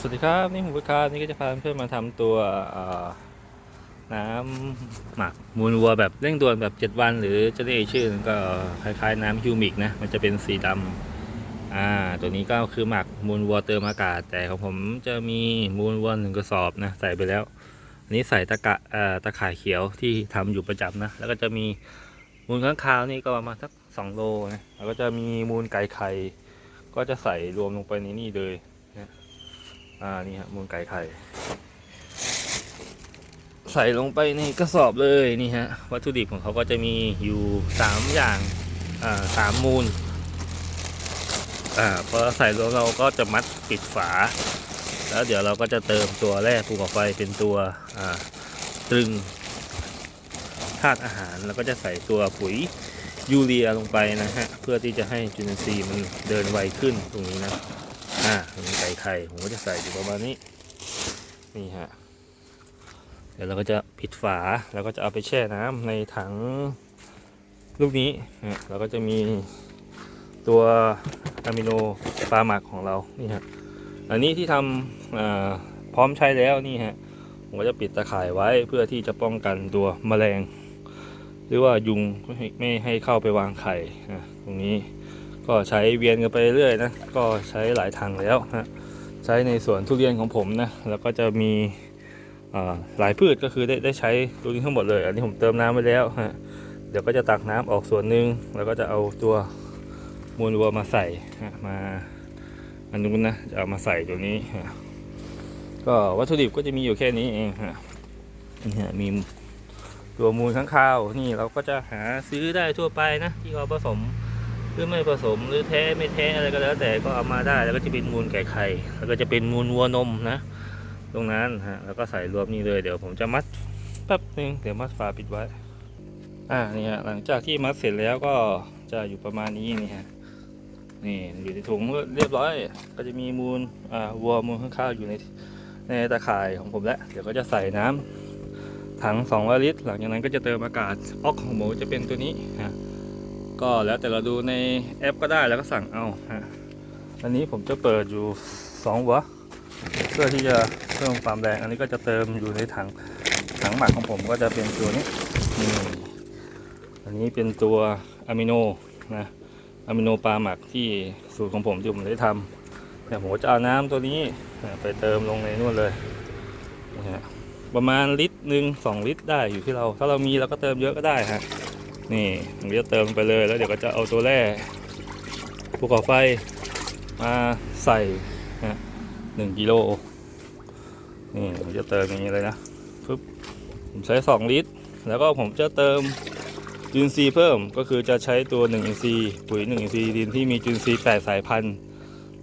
สวัสดีครับ นี่ผมพุทธครับนี่ก็จะพาเพื่อนมาทำตัวน้ำหมักมูลวัวแบบเร่งด่วนแบบ 7 วัน หรือจะเรียกชื่อก็คล้ายๆน้ำฮิวมิกนะมันจะเป็นสีดำอ่าตัวนี้ก็คือหมักมูลวัวเติมอากาศ แต่ของผมจะมีมูลวัวหนึ่งกระสอบนะใส่ไปแล้วอันนี้ใส่ตะกะเอ่อตะข่ายเขียวที่ทำอยู่ประจำนะแล้วก็จะมีมูลข้างคาวนี่ก็ประมาณสัก2โลนะแล้วก็จะมีมูลไก่ไข่ก็จะใส่รวมลงไปในนี่เลย อ่านี่ฮะมูลไก่ไข่ใส่ลงไปในกระสอบเลยนี่ฮะวัตถุดิบของเขาก็จะมีอยู่สามอย่างอ่าสามมูลอ่าพอใส่รวมเราก็จะมัดปิดฝา แล้วเดี๋ยวเราก็จะเติมตัวแร่ภูเขาไฟเป็นตัวอ่าตรึงธาตุอาหารแล้วก็จะใส่ตัวปุ๋ยยูเรียลงไปนะฮะเพื่อที่จะให้จุลินทรีย์มันเดินไวขึ้นตรงนี้นะ อ่ามีไก่ไข่ผมก็จะใส่อยู่ประมาณนี้ นี่ฮะ เดี๋ยวเราก็จะปิดฝา แล้วก็จะเอาไปแช่น้ำในถังลูกนี้ฮะเราก็จะมีตัวอะมิโนปลาหมักของเรา นี่ฮะ อันนี้ที่ทำพร้อมใช้แล้วนี่ฮะ ผมก็จะปิดตะข่ายไว้เพื่อที่จะป้องกันตัวแมลง หรือว่ายุงไม่ให้เข้าไปวางไข่ตรงนี้ ก็ใช้เวียนกันไปเรื่อยนะก็ใช้หลายทางแล้วนะใช้ในสวนทุเรียนของผมนะแล้วก็จะมีหลายพืชก็คือได้ได้ใช้ตัวนี้ทั้งหมดเลย อันนี้ผมเติมน้ำไว้แล้วฮะเดี๋ยวก็จะตักน้ำออกส่วนหนึ่งแล้วก็จะเอาตัวมูลวัวมาใส่มาอันนู้นนะจะเอามาใส่ตัวนี้ก็วัตถุดิบก็จะมีอยู่แค่นี้เองฮะนี่มีตัวมูลข้างคาวนี่เราก็จะหาซื้อได้ทั่วไปนะที่เขาผสม รือไม่ผสมหรือแท้ไม่แท้อะไรก็แล้ว แต่ก็เอามาได้แล้วก็จะเป็นมูลไก่ไข่แล้วก็จะเป็นมูลวัวนมนะ ตรงนั้นฮะแล้วก็ใส่รวมนี่เลยเดี๋ยวผมจะมัดแป๊บนึงเดี๋ยวมัดฝาปิดไว้อ่านี่ฮะหลังจากที่มัดเสร็จแล้วก็จะอยู่ประมาณนี้นี่ฮะนี่อยู่ในถุงเรียบร้อย ก็จะมีมูลอ่าวัวมูลข้างๆอยู่ในในตะข่ายของผมแล้วเดี๋ยวก็จะใส่น้ำถัง2ลิตร หลังจากนั้นก็จะเติมอากาศออกของหมูจะเป็นตัวนี้ฮะ ก็แล้วแต่เราดูในแอปก็ได้แล้วก็สั่งเอาฮะอันนี้ผมจะเปิดอยู่2หัวเพื่อที่จะเพิ่มความแรง อันนี้ก็จะเติมอยู่ในถังถังหมักของผมก็จะเป็นตัวนี้นี่อันนี้เป็นตัวอะมิโนนะอะมิโนปลาหมักที่สูตรของผมที่ผมได้ทำแต่ยผมจะเอาน้ำตัวนี้ไปเติมลงในนู่นเลยประมาณลิตรหนึ่งสองลิตรได้อยู่ที่เรา ถ้าเรามีเราก็เติมเยอะก็ได้ฮะ นี่ผมจะเติมไปเลยแล้วเดี๋ยวก็จะเอาตัวแร่ภูเขาไฟมาใส่นะหนึ่งกิโลนี่ผมจะเติมอย่างนี้เลยนะปึ๊บผมใช้สองลิตร แล้วก็ผมจะเติมจุลินทรีย์เพิ่มก็คือจะใช้ตัว1อินทรีย์ปุ๋ย1อินทรีย์ดินที่มีจุลินทรีย์8สายพันธุ์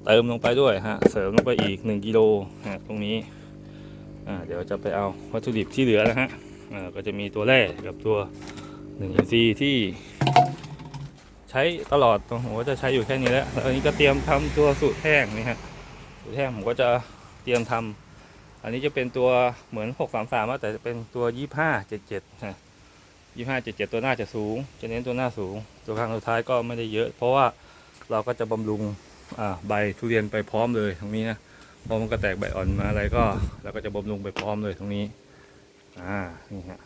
เติมลงไปด้วยฮะเสริมลงไปอีก 1กิโลฮะตรงนี้อ่าเดี๋ยวจะไปเอาวัตถุดิบที่เหลือนะฮะอ่าก็จะมีตัวแร่กับตัว หนึ่งอินซีที่ใช้ตลอดผมก็จะใช้อยู่แค่นี้แล้วแล้วอันนี้ก็เตรียมทำตัวสูตรแห้งนี่ฮะสูตรแห้งผมก็จะเตรียมทำอันนี้จะเป็นตัวเหมือน 633แต่จะเป็นตัว2577ฮะ2577 ตัวหน้าจะสูง จะเน้นตัวหน้าสูง ตัวข้างสุดท้ายก็ไม่ได้เยอะ เพราะว่าเราก็จะบำรุงอ่าใบทุเรียนไปพร้อมเลยตรงนี้นะพอมันก็แตกใบอ่อนมาอะไรก็เราก็จะบำรุงไปพร้อมเลยตรงนี้ อ่า นี่ฮะ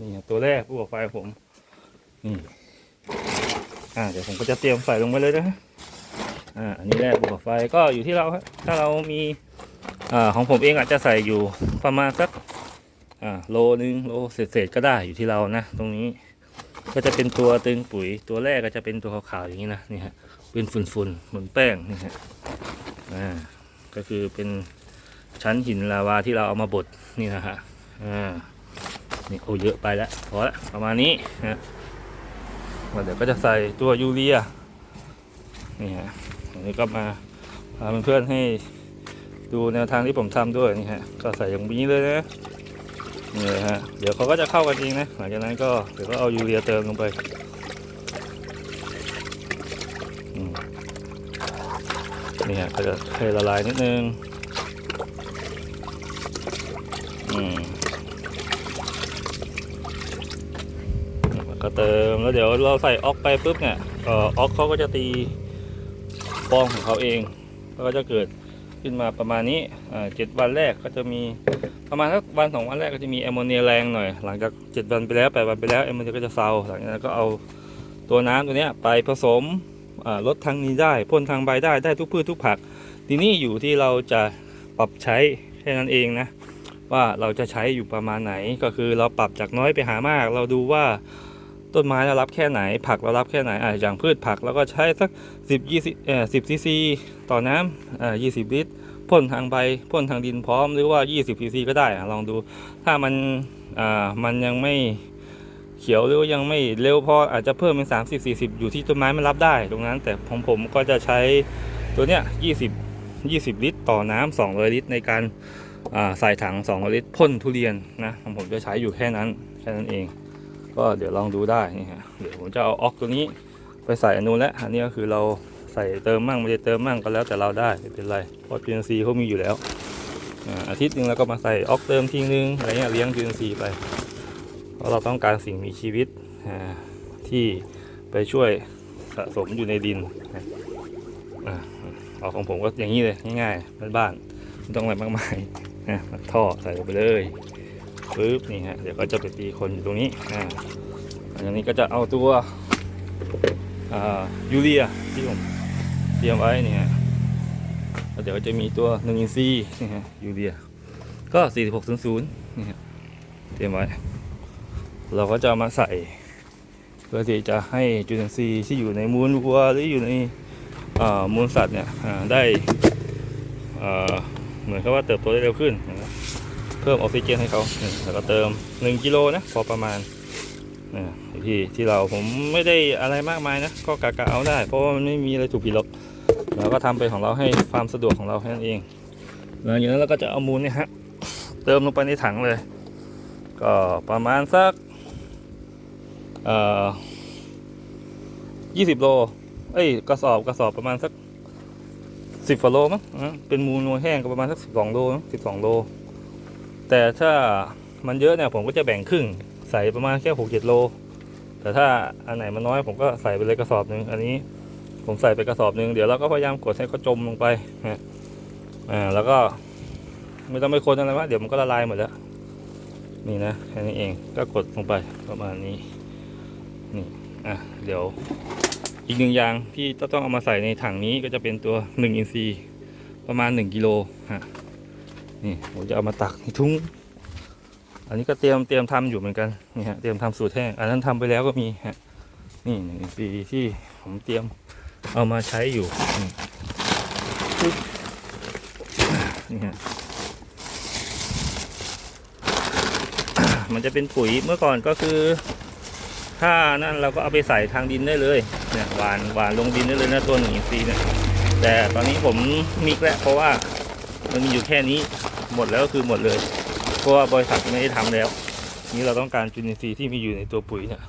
นี่ครับตัวแรกผู้ออกไฟผม นี่อ่าเดี๋ยวผมก็จะเตรียมใส่ลงไปเลยนะฮะอ่าอันนี้แรกผู้ออกไฟก็อยู่ที่เราฮะถ้าเรามีอ่าของผมเองอาจจะใส่อยู่ประมาณสักอ่าโลนึงโลเศษๆก็ได้อยู่ที่เรานะ ตรงนี้ก็จะเป็นตัวตึงปุ๋ยตัวแรกก็จะเป็นตัวขาวๆอย่างนี้นะนี่ฮะเป็นฝุ่นๆเหมือนแป้งนี่ฮะอ่าก็คือเป็นชั้นหินลาวาที่เราเอามาบดนี่นะฮะอ่านี่โอ้เยอะไปแล้วพอละประมาณนี้นะ แล้วเดี๋ยวก็จะใส่ตัวยูเรียนี่ฮะอันนี้ก็มาพาเพื่อนๆให้ดูแนวทางที่ผมทำด้วยนี่ฮะก็ใส่อย่างนี้เลยนะนี่เลยฮะเดี๋ยวเขาก็จะเข้ากันเองนะหลังจากนั้นก็เดี๋ยวก็เอายูเรียเติมลงไปนี่ฮะก็จะให้ละลายนิดนึง ก็เติมแล้วเดี๋ยวเราใส่ออกไปปุ๊บเนี่ยเอ่อออกเขาก็จะตีฟองของเขาเองแล้วก็จะเกิดขึ้นมาประมาณนี้อ่าเจ็ดวันแรกก็จะมีประมาณสักวันสองวันแรกก็จะมีแอมโมเนียแรงหน่อย หลังจากเจ็ดวันไปแล้วแปดวันไปแล้วแอมโมเนียก็จะเซาหลังจากนั้นก็เอาตัวน้ำตัวเนี้ยไปผสมอ่าลดทางนี้ได้พ่นทางใบได้ได้ทุกพืชทุกผัก ทีนี้อยู่ที่เราจะปรับใช้แค่นั้นเองนะว่าเราจะใช้อยู่ประมาณไหนก็คือเราปรับจากน้อยไปหามาก เราดูว่า ต้นไม้เรารับแค่ไหน ผักเรารับแค่ไหนอ่าอย่างพืชผักเราก็ใช้สัก 10 20เอ่อ10ซีซีต่อน้ำอ่า20 ลิตรพ่นทางใบพ่นทางดินพร้อมหรือว่า 20ซีซีก็ได้ลองดู ถ้ามันอ่ามันยังไม่เขียวหรือว่ายังไม่เร็วพออาจจะเพิ่มเป็น 30 40 อยู่ที่ต้นไม้มันรับได้ตรงนั้น แต่ของผมก็จะใช้ตัวเนี้ย20 20 ลิตร ต่อน้ำ200 ลิตร ในการอ่าใส่ถัง 200 ลิตรพ่นทุเรียนนะของผมจะใช้อยู่แค่นั้นแค่นั้นเอง ก็เดี๋ยวลองดูได้นี่ฮะเดี๋ยวผมจะเอาออกตัวนี้ไปใส่อันนู้นแล้วอันนี้ก็คือเราใส่เติมมั่งไม่ได้เติมมั่งก็แล้วแต่เราได้ไม่เป็นไรเพราะ GNC เขามีอยู่แล้วอ่าอาทิตย์หนึ่งแล้วก็มาใส่ออกเติมทีนึงอะไรเงี้ยเลี้ยง GNC ไปเพราะเราต้องการสิ่งมีชีวิตอ่าที่ไปช่วยสะสมอยู่ในดินอ่าเอาของผมก็อย่างนี้เลยง่ายๆบ้านๆไม่ต้องอะไรมากมายนะท่อใส่ลงไปเลย ปึ๊บนี่ฮะเดี๋ยวก็จะไปตีคนอยู่ตรงนี้อ่าอันนี้ก็จะเอาตัวยูเรียที่ผมเตรียมไว้นี่ฮะแล้วเดี๋ยวจะมีตัว1อินซีนี่ฮะยูเรียก็4600นี่ฮะเตรียมไว้ เราก็จะมาใส่เพื่อที่จะให้จุลินทรีย์ที่อยู่ในมูลวัวหรืออยู่ในมูลสัตว์เนี่ยได้เหมือนกับว่าเติบโตได้เร็วขึ้นนะครับ เพิ่มออกซิเจนให้เขาแล้วก็เติม 1กิโลนะพอประมาณนะที่ที่เราผมไม่ได้อะไรมากมายนะ ก็กะกะเอาได้ เพราะว่ามันไม่มีอะไรถูกผิดหรอกเราก็ทำเป็นของเราให้ความสะดวกของเราแค่นั้นเองหลังจากนั้นเราก็จะเอามูลเนี่ยฮะเติมลงไปในถังเลย ก็ประมาณสักเอ่อยี่สิบโลเอ้ยกระสอบกระสอบประมาณสักสิบกว่าโลมั้งเป็นมูลมูลแห้งก็ประมาณสักสิบสองโลสิบสองโล แต่ถ้ามันเยอะเนี่ยผมก็จะแบ่งครึ่งใส่ประมาณแค่หกเจ็ดโล แต่ถ้าอันไหนมันน้อยผมก็ใส่ไปเลยกระสอบหนึ่งอันนี้ผมใส่ไปกระสอบหนึ่งเดี๋ยวเราก็พยายามกดให้เขาจมลงไปนะอ่าแล้วก็ไม่ต้องไปคนอะไรวะเดี๋ยวมันก็ละลายหมดแล้วนี่นะแค่นี้เองก็กดลงไปประมาณนี้นี่อะเดี๋ยวอีกหนึ่งอย่างที่ต้องเอามาใส่ในถังนี้ก็จะเป็นตัว1อินซีประมาณ 1กิโลฮะ นี่ผมจะเอามาตักในถุงอันนี้ก็เตรียมเตรียมทำอยู่เหมือนกันนี่ฮะเตรียมทำสูตรแห้ง อันนั้นทำไปแล้วก็มีฮะนี่หนึ่งปีที่ผมเตรียมเอามาใช้อยู่นี่ปึ๊บนี่ฮะมันจะเป็นปุ๋ยเมื่อก่อนก็คือ ถ้านั่นเราก็เอาไปใส่ทางดินได้เลยเนี่ยหวานหวานลงดินได้เลยนะตัวหนึ่งอินทรีย์เนี่ยแต่ตอนนี้ผมมิกแล้วเพราะว่ามันมีอยู่แค่นี้ หมดแล้วก็คือหมดเลย เพราะว่าบริษัทไม่ได้ทำแล้ว นี่เราต้องการจุลินทรีย์ที่มีอยู่ในตัวปุ๋ยเนี่ย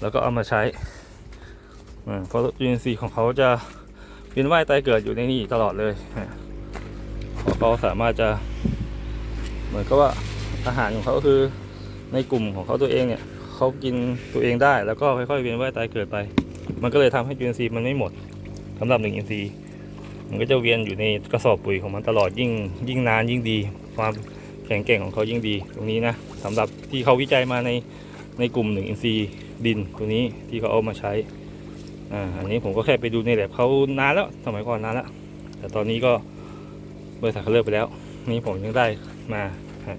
แล้วก็เอามาใช้เพราะจุลินทรีย์ของเขาจะเวียนว่ายตายเกิดอยู่ในนี่ตลอดเลยเพราะเขาสามารถจะ เหมือนกับว่าอาหารของเขาก็คือในกลุ่มของเขาตัวเองเนี่ยเขากินตัวเองได้แล้วก็ค่อยๆเวียนว่ายตายเกิดไป มันก็เลยทำให้จุลินทรีย์มันไม่หมดสำหรับหนึ่งอินทรีย์ มันก็จะเวียนอยู่ในกระสอบปุ๋ยของมันตลอดยิ่งยิ่งนานยิ่งดี ความแข็งแกร่งของเขายิ่งดี ตรงนี้นะสำหรับที่เขาวิจัยมาในในกลุ่มหนึ่งอินซีย์ดินตัวนี้ที่เขาเอามาใช้อ่าอันนี้ผมก็แค่ไปดูในแลบเขานานแล้วสมัยก่อนนานแล้วแต่ตอนนี้ก็บริษัทเขาเลิกไปแล้ว นี่ผมยังได้มาฮะ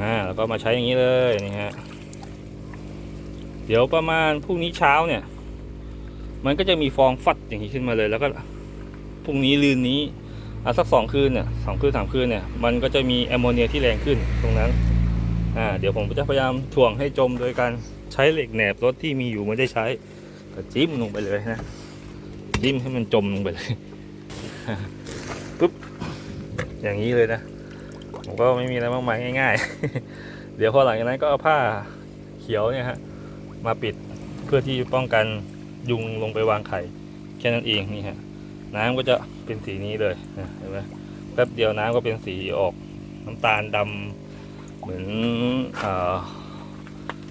อ่าแล้วก็มาใช้อย่างนี้เลยนี่ฮะเดี๋ยวประมาณพรุ่งนี้เช้าเนี่ย มันก็จะมีฟองฟัดอย่างนี้ขึ้นมาเลย แล้วก็พรุ่งนี้ลืนนี้อะสักสองคืนเนี่ยสองคืนสามคืนเนี่ยมันก็จะมีแอมโมเนียที่แรงขึ้นตรงนั้นอ่าเดี๋ยวผมจะพยายามถ่วงให้จมโดยการใช้เหล็กแหนบรถที่มีอยู่ไม่ได้ใช้ก็จิ้มลงไปเลยนะจิ้มให้มันจมลงไปเลยปุ๊บอย่างนี้เลยนะผมก็ไม่มีอะไรมากมายง่าย ๆ เดี๋ยวพอหลังจากนั้นก็เอาผ้าเขียวเนี่ยฮะมาปิดเพื่อที่ป้องกัน ยุงลงไปวางไข่แค่นั้นเองนี่ฮะน้ำก็จะเป็นสีนี้เลยเห็นไหมแป๊บเดียวน้ำก็เป็นสีออกน้ำตาลดำเหมือนอ่า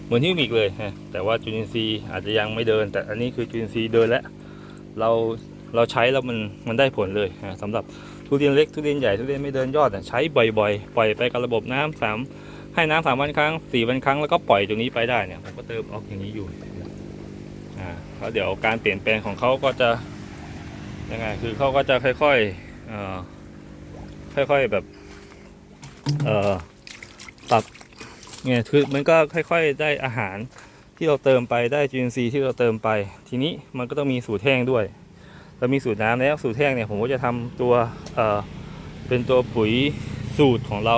เหมือนฮิวมิกเลยนะแต่ว่าจุลินทรีย์อาจจะยังไม่เดิน แต่อันนี้คือจุลินทรีย์เดินแล้วเราเราใช้แล้วมันมันได้ผลเลยนะสำหรับทุเรียนเล็กทุเรียนใหญ่ทุเรียนไม่เดินยอดใช้บ่อยๆ ปล่อยไปกับระบบน้ำสามให้น้ำสามวันครั้งสี่วันครั้งแล้วก็ปล่อยตรงนี้ไปได้เนี่ยผมก็เติมออกอย่างนี้อยู่ แล้วเดี๋ยวการเปลี่ยนแปลงของเขาก็จะยังไงคือเขาก็จะค่อยๆเอ่อค่อยๆแบบเอ่อปรับเนี่ยคือมันก็ค่อยๆได้อาหารที่เราเติมไปได้ GNC ที่เราเติมไป ทีนี้มันก็ต้องมีสูตรแห้งด้วยเรามีสูตรน้ำแล้วสูตรแห้งเนี่ยผมก็จะทำตัวเอ่อเป็นตัวปุ๋ยสูตรของเรา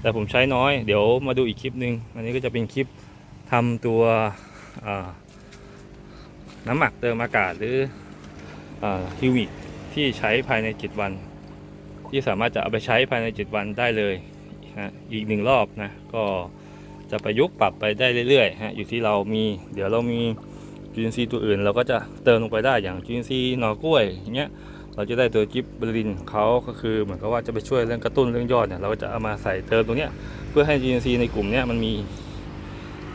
แต่ผมใช้น้อย เดี๋ยวมาดูอีกคลิปหนึ่งอันนี้ก็จะเป็นคลิปทำตัวอ่อ น้ำหมักเติมอากาศหรือฮิวมิกที่ใช้ภายใน 7 วัน ที่สามารถจะเอาไปใช้ภายใน 7 วันได้เลยนะอีกหนึ่งรอบนะก็จะประยุกต์ปรับไปได้เรื่อยๆฮะอยู่ที่เรามีเดี๋ยวเรามีจุลินทรีย์ตัวอื่น เราก็จะเติมลงไปได้อย่างจุลินทรีย์หน่อกล้วยอย่างเงี้ยเราจะได้ตัวจิบเบอร์ลินเขาก็คือเหมือนกับว่าจะไปช่วยเรื่องกระตุ้นเรื่องยอดเนี่ยเราก็จะเอามาใส่เติมตรงเนี้ยเพื่อให้จุลินทรีย์ในกลุ่มเนี้ยมันมี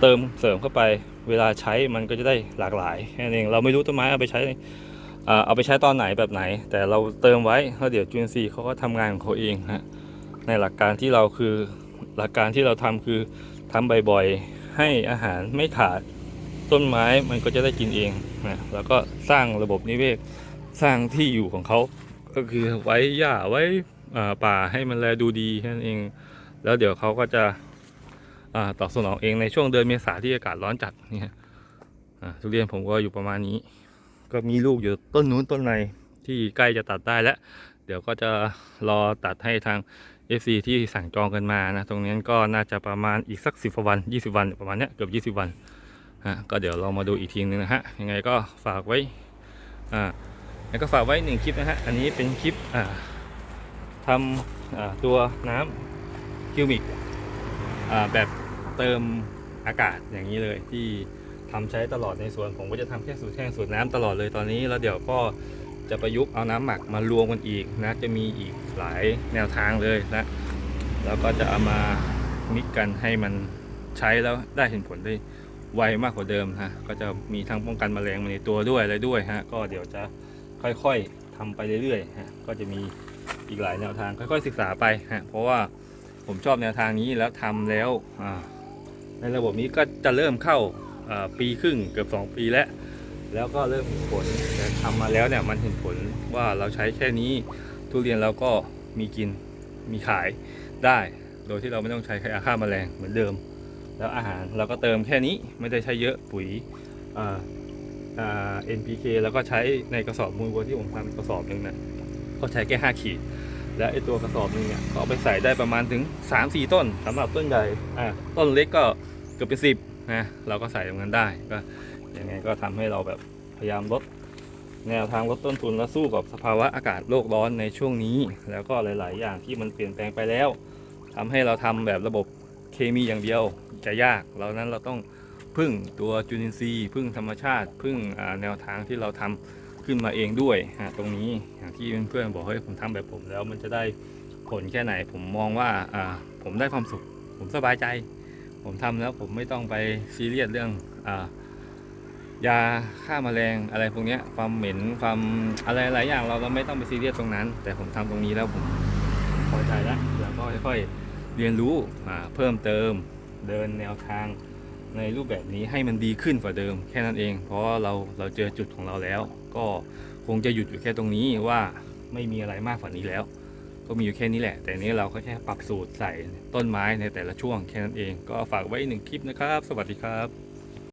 เติมเสริมเข้าไป เวลาใช้มันก็จะได้หลากหลายแค่นั้นเองเราไม่รู้ต้นไม้เอาไปใช้เอาไปใช้ตอนไหนแบบไหน แต่เราเติมไว้แล้วเดี๋ยวจุลินทรีย์เขาก็ทำงานของเขาเองฮะในหลักการที่เราคือหลักการที่เราทำคือทำบ่อยๆให้อาหารไม่ขาดต้นไม้มันก็จะได้กินเองนะแล้วก็สร้างระบบนิเวศสร้างที่อยู่ของเขาก็คือไว้หญ้าไว้ป่าให้มันแลดูดีแค่นั้นเอง แล้วเดี๋ยวเขาก็จะ ตอบสนองเองในช่วงเดือนเมษาที่อากาศร้อนจัดเนี่ยทุเรียนผมก็อยู่ประมาณนี้ ก็มีลูกอยู่ต้นนู้นต้นในที่ใกล้จะตัดได้แล้ว เดี๋ยวก็จะรอตัดให้ทาง FC ที่สั่งจองกันมานะ ตรงนี้ก็น่าจะประมาณอีกสักสิบวัน 20 วันประมาณเนี้ยเกือบ 20 วันฮะก็เดี๋ยวเรามาดูอีกทีนึงนะฮะยังไงก็ฝากไว้อ่าแล้วก็ฝากไว้หนึ่งคลิปนะฮะอันนี้เป็นคลิปอ่าทำอ่าตัวน้ำคิวมิกอ่าแบบ เติมอากาศอย่างนี้เลยที่ทำใช้ตลอดในสวนผมก็จะทำแค่สูตรแห้งสูตรน้ำตลอดเลยตอนนี้แล้วเดี๋ยวก็จะประยุกต์เอาน้ำหมักมารวมกันอีกนะจะมีอีกหลายแนวทางเลยนะแล้วก็จะเอามามิกกันให้มันใช้แล้วได้เห็นผลได้ไวมากกว่าเดิมฮะก็จะมีทั้งป้องกันแมลงมาในตัวด้วยอะไรด้วยฮะก็เดี๋ยวจะค่อยๆทำไปเรื่อยๆฮะก็จะมีอีกหลายแนวทางค่อยๆศึกษาไปฮะเพราะว่าผมชอบแนวทางนี้แล้วทำแล้วอ่า ในระบบนี้ก็จะเริ่มเข้าปีครึ่งเกือบ 2 ปีแล้ว แล้วก็เริ่มเห็นผลแต่ทำมาแล้วเนี่ยมันเห็นผลว่าเราใช้แค่นี้ทุเรียนเราก็มีกินมีขายได้ โดยที่เราไม่ต้องใช้ค่าแมลงเหมือนเดิม แล้วอาหารเราก็เติมแค่นี้ไม่ได้ใช้เยอะปุ๋ยเอ่าอ่า NPK แล้วก็ใช้ในกระสอบมูลวัวที่ผมทำกระสอบหนึ่งนะก็ใช้แค่5ขีด และไอตัวกระสอบนึงเนี่ยก็เอาไปใส่ได้ประมาณถึง 3-4 ต้นสำหรับต้นใหญ่อ่าต้นเล็กก็เกือบเป็นสิบนะเราก็ใส่ตรงนั้นได้ก็ยังไงก็ทำให้เราแบบพยายามลดแนวทางลดต้นทุนและสู้กับสภาวะอากาศโลกร้อนในช่วงนี้ แล้วก็หลาย ๆ อย่างที่มันเปลี่ยนแปลงไปแล้วทำให้เราทำแบบระบบเคมีอย่างเดียวจะยากเรานั้นเราต้องพึ่งตัวจุลินทรีย์พึ่งธรรมชาติ พึ่งแนวทางที่เราทำ ขึ้นมาเองด้วยฮะตรงนี้อย่างที่เพื่อนๆบอกเฮ้ยผมทำแบบผมแล้วมันจะได้ผลแค่ไหน ผมมองว่าอ่าผมได้ความสุข ผมสบายใจ ผมทำแล้วผมไม่ต้องไปซีเรียสเรื่องอ่ายาฆ่าแมลงอะไรพวกนี้ความเหม็นความอะไรหลายอย่างเราเราไม่ต้องไปซีเรียสตรงนั้น แต่ผมทำตรงนี้แล้วผมพอใจแล้วแล้วก็ค่อยๆเรียนรู้เพิ่มเติมเดินแนวทางในรูปแบบนี้ให้มันดีขึ้นกว่าเดิมแค่นั้นเอง เพราะเราเราเจอจุดของเราแล้ว ก็คงจะหยุดอยู่แค่ตรงนี้ว่าไม่มีอะไรมากกว่านี้แล้ว ก็มีอยู่แค่นี้แหละ แต่นี้เราก็แค่ปรับสูตรใส่ต้นไม้ในแต่ละช่วงแค่นั้นเอง ก็ฝากไว้หนึ่งคลิปนะครับ สวัสดีครับ